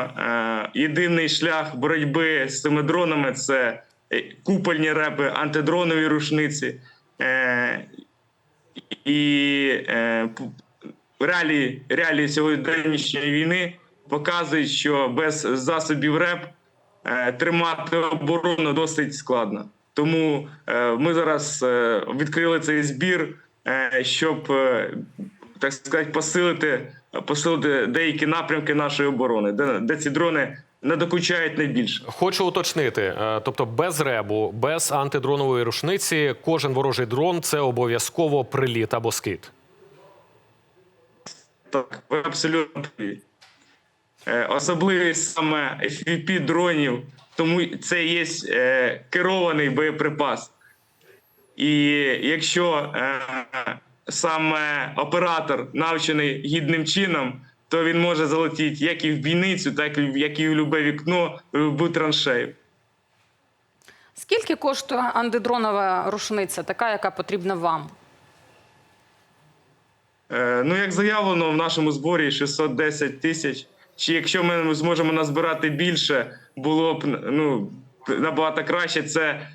е, єдиний шлях боротьби з цими дронами це е, купольні репи, антидронові рушниці. Е, і реалії, реалії сьогоднішньої війни показують, що без засобів РЕП тримати оборону досить складно. Тому ми зараз відкрили цей збір, щоб так сказати, посилити, посилити деякі напрямки нашої оборони, де, де ці дрони не докучають найбільше. Хочу уточнити, е, тобто без ребу, без антидронової рушниці, кожен ворожий дрон це обов'язково приліт або скид. Так, ви абсолютно праві. Е, Особливість саме FPV дронів, тому це є е, керований боєприпас. І якщо саме оператор навчений гідним чином, то він може залетіти як і в бійницю, так і в як і в любе вікно, в любу траншею. Скільки коштує антидронова рушниця, така, яка потрібна вам? Е, Ну, як заявлено в нашому зборі 610 тисяч. Чи якщо ми зможемо назбирати більше, було б ну, набагато краще. Це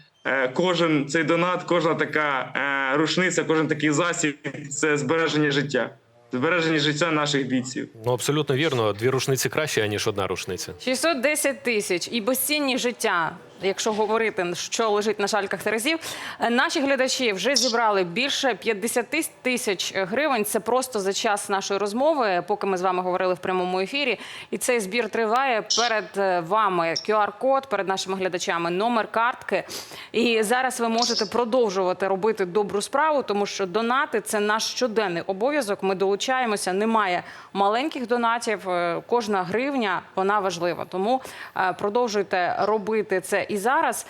кожен цей донат, кожна така е, рушниця, кожен такий засіб це збереження життя, збереження життя наших бійців. Ну абсолютно вірно. Дві рушниці краще ніж одна рушниця. 610 тисяч і безцінні життя. Якщо говорити, що лежить на шальках терезів, Е, наші глядачі вже зібрали більше 50 тисяч гривень. Це просто за час нашої розмови, поки ми з вами говорили в прямому ефірі. І цей збір триває перед е, вами. QR-код перед нашими глядачами, номер картки. І зараз ви можете продовжувати робити добру справу, тому що донати це наш щоденний обов'язок. Ми долучаємося. Немає маленьких донатів. Е, Кожна гривня вона важлива. Тому продовжуйте робити це і зараз.